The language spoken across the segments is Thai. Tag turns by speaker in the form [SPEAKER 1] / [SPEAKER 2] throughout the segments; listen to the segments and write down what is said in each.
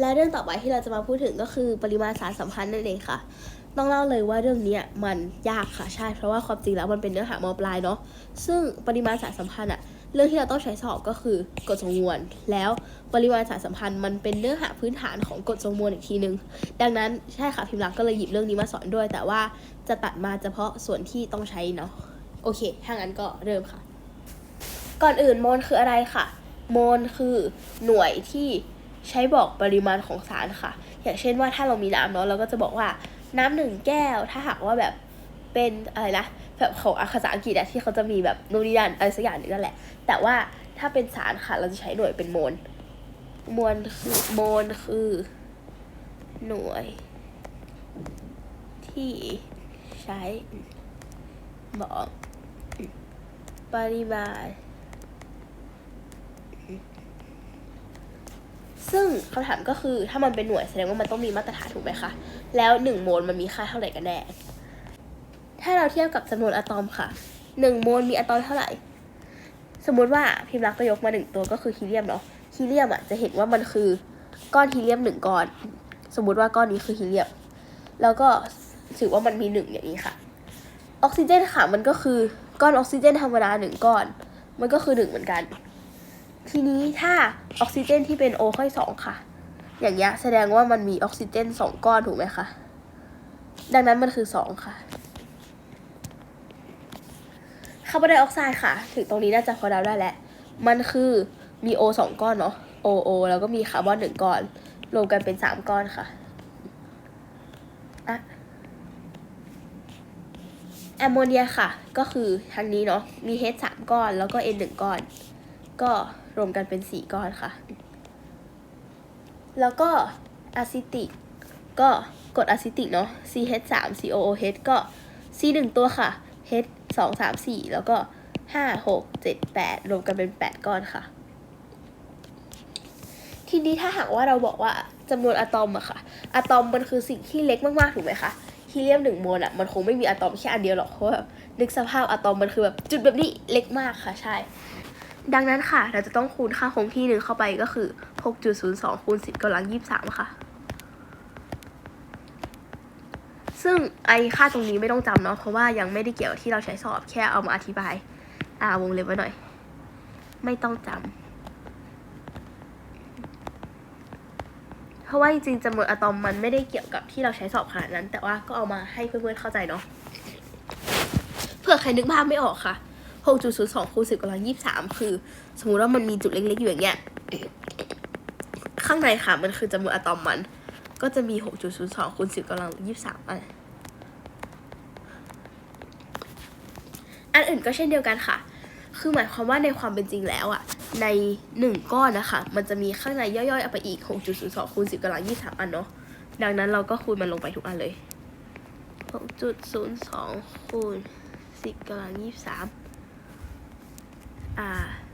[SPEAKER 1] และเรื่องต่อไปที่เราจะมาพูดถึงก็คือปริมาณสารสัมพันธ์นั่นเองค่ะ ต้องเล่าเลยว่าเรื่องนี้มันยากค่ะใช่ เพราะว่าความจริงแล้วมันเป็นเนื้อหามอปลายเนาะซึ่งปริมาณสารสัมพันธ์อะเรื่องที่เราต้องใช้สอบก็คือกฎทรงมวลแล้วปริมาณสารสัมพันธ์มันเป็นเนื้อหาพื้นฐานของกฎทรงมวลอีกทีนึง ดังนั้นใช่ค่ะพิมพ์รักก็เลยหยิบเรื่องนี้มาสอนด้วย แต่ว่าจะตัดมาเฉพาะส่วนที่ต้องใช้เนาะโอเคถ้างั้นก็เริ่มค่ะ ก่อนอื่นโมลคืออะไรค่ะโมลคือหน่วยที่ ใช้บอกปริมาณของสารค่ะ อย่างเช่นว่าถ้าเรามีน้ำเนาะเราก็จะบอกว่าน้ำหนึ่งแก้ว ถ้าหากว่าแบบเป็นอะไรนะแบบของภาษาอังกฤษอะที่เขาจะมีแบบนูนิยันอะไรสักอย่างนึงนั่นแหละ แต่ว่าถ้าเป็นสารค่ะเราจะใช้หน่วยเป็นโมลมวลคือโมลคือ หน่วย ที่ใช้บอกปริมาณ ซึ่งคำถามก็คือถ้ามันเป็นหน่วยแสดงว่ามันต้องมีมาตรฐานถูกไหมคะ แล้วหนึ่งโมลมันมีค่าเท่าไหร่กันแน่ ถ้าเราเทียบกับจำนวนอะตอมค่ะหนึ่งโมลมีอะตอมเท่าไหร่ สมมุติว่าพิมพ์รักก็ยกมาหนึ่งตัวก็คือฮีเลียมเนาะ ฮีเลียมอะจะเห็นว่ามันคือก้อนฮีเลียมหนึ่งก้อน สมมุติว่าก้อนนี้คือฮีเลียม แล้วก็ถือว่ามันมีหนึ่งอย่างนี้ค่ะ ออกซิเจนค่ะมันก็คือก้อนออกซิเจนธรรมดาหนึ่งก้อน มันก็คือหนึ่งเหมือนกัน ทีนี้ถ้าออกซิเจนที่เป็นโอค่อยสองค่ะ อย่างเงี้ยแสดงว่ามันมีออกซิเจนสองก้อนถูกไหมคะ ดังนั้นมันคือสองค่ะ คาร์บอนไดออกไซด์ค่ะ ถึงตรงนี้น่าจะพอเดาได้แล้ว มันคือมีโอสองก้อนเนาะโอโอแล้วก็มีคาร์บอนหนึ่งก้อน รวมกันเป็นสามก้อนค่ะอะแอมโมเนียค่ะ ก็คือทางนี้เนาะ มี H สามก้อน แล้วก็ N หนึ่งก้อน ก็ รวมกันเป็นสี่ก้อนค่ะ แล้วก็อะซิติกก็กดอะซิติกเนาะ CH สาม COOH ก็ C หนึ่งตัวค่ะ H สองสามสี่แล้วก็ห้าหกเจ็ดแปดรวมกันเป็นแปดก้อนค่ะ ทีนี้ถ้าหากว่าเราบอกว่าจำนวนอะตอมอะค่ะ อะตอมมันคือสิ่งที่เล็กมากๆ ถูกไหมคะฮีเลียมหนึ่งโมลอะมันคงไม่มีอะตอมแค่อันเดียวหรอก เพราะว่านึกสภาพอะตอมมันคือแบบจุดแบบนี้เล็กมากค่ะ ใช่ ดังนั้นค่ะ เราจะต้องคูณค่าคงที่หนึ่งเข้าไปก็คือ 6.02 คูณ 10กำลัง 23 ค่ะ ซึ่งไอค่าตรงนี้ไม่ต้องจำเนาะ เพราะว่ายังไม่ได้เกี่ยวที่เราใช้สอบแค่เอามาอธิบาย อ่าวงเล็บไว้หน่อย ไม่ต้องจำ เพราะว่าจริงๆจำนวนอะตอมมันไม่ได้เกี่ยวกับที่เราใช้สอบขนาดนั้น แต่ว่าก็เอามาให้เพื่อนๆเข้าใจเนาะ เผื่อใครนึกภาพไม่ออกค่ะ 6.02คูณ10กำลัง23 คือ สมมุติว่ามันมีจุดเล็กๆอยู่อย่างเงี้ย ข้างในค่ะ มันคือจำนวนอะตอมมัน ก็จะมี 6.02คูณ10กำลัง23อันอันอื่นก็เช่นเดียวกันค่ะ คือหมายความว่าในความเป็นจริงแล้วอะในหนึ่งก้อนนะคะ มันจะมีข้างในย่อยๆเอาไปอีก 6.02คูณ10กำลัง23 อันเนาะ ดังนั้นเราก็คูณมันลงไปทุกอันเลย 6.02คูณ10กำลัง23 อ่า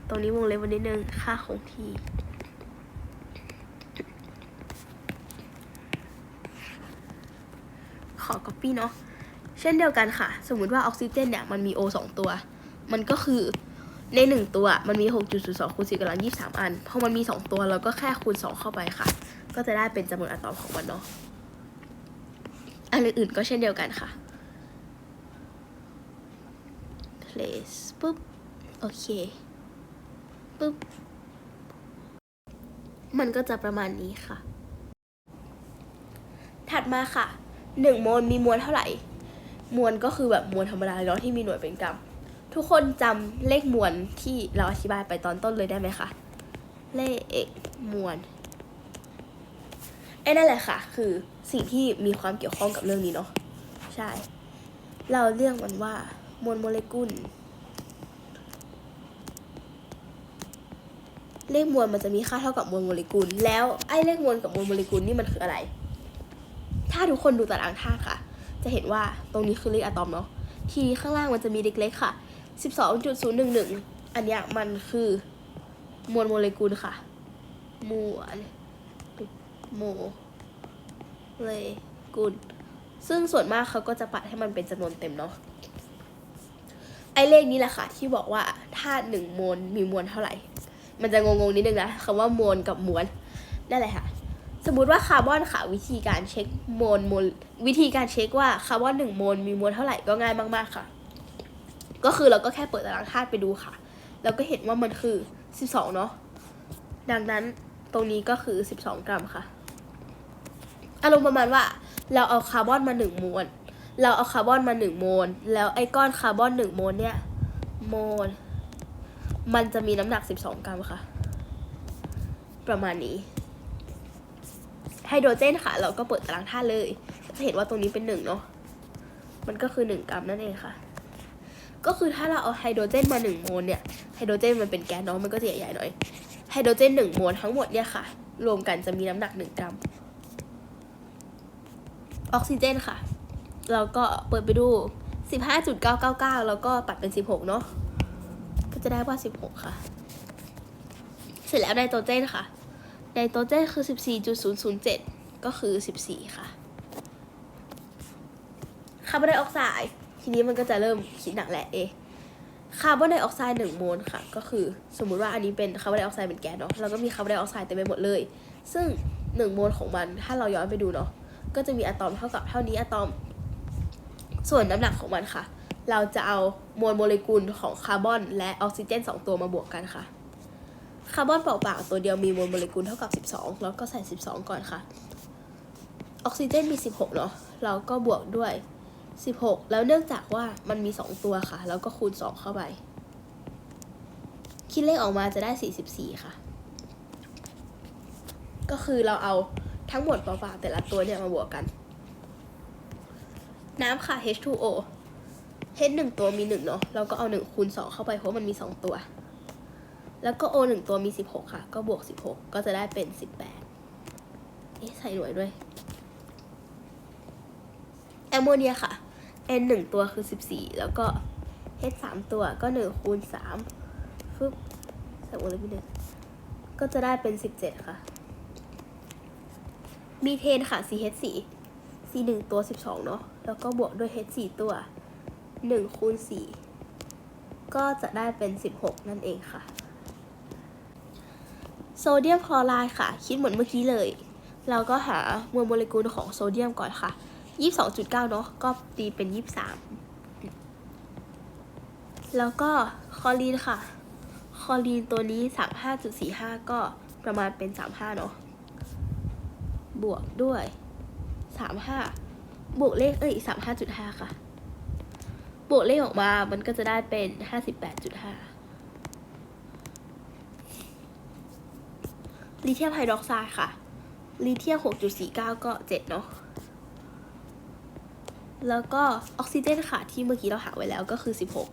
[SPEAKER 1] ตรงนี้วงเล็บไว้นิดนึง ค่าคงที่ ขอ copy เนาะ เช่นเดียวกันค่ะ สมมุติว่าออกซิเจนเนี่ยมันมี O สองตัว มันก็คือในหนึ่งตัวมันมี 6.02คูณ10กำลัง23 อัน พอมันมี 2 ตัวเราก็แค่คูณ 2 เข้าไปค่ะ ก็จะได้เป็นจำนวนอะตอมของมันเนาะ อันอื่นๆก็เช่นเดียวกันค่ะ place ปุ๊บ โอเคปุ๊บ มันก็จะประมาณนี้ค่ะ ถัดมาค่ะหนึ่งโมลมีมวลเท่าไหร่ มวลก็คือแบบมวลธรรมดาเนาะที่มีหน่วยเป็นกรัม ทุกคนจำเลขมวลที่เราอธิบายไปตอนต้นเลยได้ไหมคะ เลขมวลไอ้นั่นแหละค่ะ คือสิ่งที่มีความเกี่ยวข้องกับเรื่องนี้เนาะ ใช่ เราเรียกมันว่ามวลโมเลกุล เลขมวลมันจะมีค่าเท่ากับมวลโมเลกุล แล้วไอ้เลขมวลกับมวลโมเลกุลนี่มันคืออะไร ถ้าทุกคนดูตารางธาตุค่ะ จะเห็นว่าตรงนี้คือเลขอะตอมเนาะ ทีข้างล่างมันจะมีเล็กๆค่ะ 12.011 อันเนี้ยมันคือมวลโมเลกุลค่ะ มวลโมเลกุล ซึ่งส่วนมากเขาก็จะปัดให้มันเป็นจำนวนเต็มเนาะไอ้เลขนี้แหละค่ะ ที่บอกว่าถ้าหนึ่งมวลมีมวลเท่าไหร่ มันจะงงๆนิดนึงนะคำว่ามวลกับมวลนั่นแหละค่ะสมมติว่าคาร์บอนค่ะวิธีการเช็คโมลโมลวิธีการเช็คว่าคาร์บอนหนึ่งโมลมีมวลเท่าไหร่ก็ง่ายมากๆค่ะ ก็คือเราก็แค่เปิดตารางธาตุไปดูค่ะ แล้วก็เห็นว่ามันคือ 12 เนาะดังนั้นตรงนี้ก็คือ 12 กรัมค่ะ อารมณ์ประมาณว่า เราเอาคาร์บอนมา1โมลเราเอาคาร์บอนมา1โมลแล้วไอ้ก้อนคาร์บอน1โมลเนี่ยโมล มันจะมีน้ำหนัก 12 กรัมค่ะ ประมาณนี้ ไฮโดรเจนค่ะ เราก็เปิดตารางธาตุเลย จะเห็นว่าตรงนี้เป็นหนึ่งเนาะ มันก็คือหนึ่งกรัมนั่นเองค่ะ ก็คือถ้าเราเอาไฮโดรเจนมาหนึ่งโมลเนี่ย ไฮโดรเจนมันเป็นแก๊สเนาะ มันก็จะใหญ่ๆหน่อย ไฮโดรเจนหนึ่งโมลทั้งหมดเนี่ยค่ะ รวมกันจะมีน้ำหนักหนึ่งกรัม ออกซิเจนค่ะ เราก็เปิดไปดู 15.999 แล้วก็ปัดเป็น 16 เนาะ จะได้ว่า 16 ค่ะ เสร็จแล้วไนโตรเจนค่ะไนโตรเจนคือ 14.007 ก็คือ 14 ค่ะ คาร์บอนไดออกไซด์ ทีนี้มันก็จะเริ่มคิดหนักแหละเอ คาร์บอนไดออกไซด์หนึ่งโมลค่ะ ก็คือสมมุติว่าอันนี้เป็นคาร์บอนไดออกไซด์เป็นแก๊สเนาะ เราก็มีคาร์บอนไดออกไซด์เต็มไปหมดเลย ซึ่งหนึ่งโมลของมัน ถ้าเราย้อนไปดูเนาะ ก็จะมีอะตอมเท่ากับเท่านี้อะตอม ส่วนน้ำหนักของมันค่ะ เราจะเอามวลโมเลกุลของคาร์บอนและออกซิเจน 2 ตัวมาบวกกันค่ะ คาร์บอนเปล่าๆตัวเดียวมีมวลโมเลกุลเท่ากับ 12 แล้วก็ใส่ 12 ก่อนค่ะ ออกซิเจนมี 16 เนาะ เราก็บวกด้วย 16 แล้วเนื่องจากว่ามันมี 2 ตัวค่ะ แล้วก็คูณ 2 เข้าไป คิดเลขออกมาจะได้ 44 ค่ะ ก็คือเราเอาทั้งหมดเปล่าๆแต่ละตัวเนี่ยมาบวกกัน น้ำค่ะ H2O H หนึ่งตัวมีหนึ่งเนาะเราก็เอาหนึ่งคูณสองเข้าไปเพราะมันมีสองตัว แล้วก็ O หนึ่งตัวมีสิบหกค่ะ ก็บวกสิบหกก็จะได้เป็นสิบแปดเอ๊ะใส่หน่วยด้วยแอมโมเนียค่ะ N หนึ่งตัวคือสิบสี่แล้วก็ H สามตัวก็หนึ่งคูณสามฟึบใส่วงเล็บนิดนึงก็จะได้เป็นสิบเจ็ดค่ะ มีเทนค่ะ CH สี่ C หนึ่งตัวสิบสองเนาะแล้วก็บวกด้วย H สี่ตัว หนึ่งคูณสี่ก็จะได้เป็นสิบหกนั่นเองค่ะ โซเดียมคลอไรด์ค่ะ คิดเหมือนเมื่อกี้เลย เราก็หามวลโมเลกุลของโซเดียมก่อนค่ะยี่สองจุดเก้านาะก็ตีเป็นยี่สามแล้วก็คลอรีนค่ะ คลอรีนตัวนี้สามห้าจุดสี่ห้าก็ประมาณเป็นสามห้าเนาะบวกด้วยสามห้าบวกเลขเอ้ยสามห้าจุดห้าค่ะ วกเลขออกมา มันก็จะได้เป็นห้าสิบแปดจุดห้าลิเธียมไฮดรอกไซด์ค่ะ ลิเธียมหกจุดสี่เก้าก็เจ็ดเนาะ แล้วก็ออกซิเจนค่ะ ที่เมื่อกี้เราหาไว้แล้วก็คือสิบหก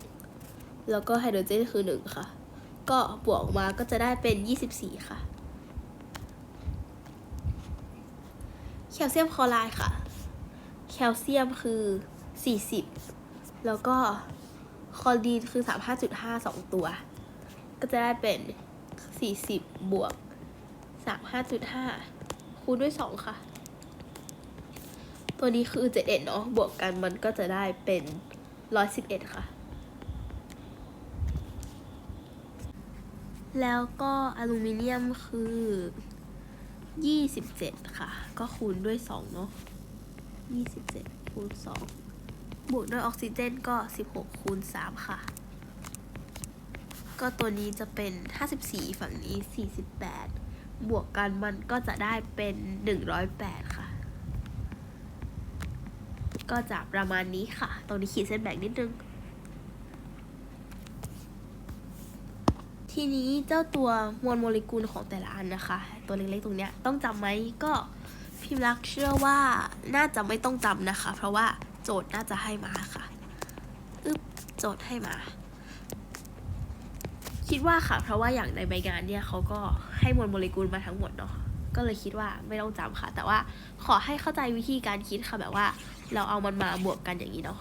[SPEAKER 1] แล้วก็ไฮโดรเจนคือหนึ่งค่ะ ก็บวกออกมาก็จะได้เป็นยี่สิบสี่ค่ะ แคลเซียมคลอไรด์ค่ะ แคลเซียมคือ 40 แล้วก็คลอรีนคือ 35.5 2 ตัว ก็จะได้เป็น 40 บวก 35.5 คูณด้วย 2 ค่ะ ตัวนี้คือ7เนาะบวกกันมันก็จะได้เป็น 111 ค่ะ แล้วก็อลูมิเนียมคือยี่สิบเจ็ดค่ะ ก็คูณด้วยสองเนาะยี่สิบเจ็ดคูณสอง บวกด้วยออกซิเจนก็สิบหกคูณสามค่ะ ก็ตัวนี้จะเป็นห้าสิบสี่ฝั่งนี้สี่สิบแปดบวกกันมันก็จะได้เป็นหนึ่งร้อยแปดค่ะ ก็จะประมาณนี้ค่ะ ตรงนี้ขีดเส้นแบ่งนิดนึง ทีนี้เจ้าตัวมวลโมเลกุลของแต่ละอันนะคะ ตัวเล็กๆตรงเนี้ยต้องจำไหมก็พิมพ์รักเชื่อว่าน่าจะไม่ต้องจำนะคะ เพราะว่า โจทย์น่าจะให้มาค่ะอึ๊บโจทย์ให้มา คิดว่าค่ะ เพราะว่าอย่างในใบงานเนี่ยเขาก็ให้มวลโมเลกุลมาทั้งหมดเนาะก็เลยคิดว่าไม่ต้องจำค่ะ แต่ว่าขอให้เข้าใจวิธีการคิดค่ะแบบว่า เราเอามันมาบวกกันอย่างนี้เนาะ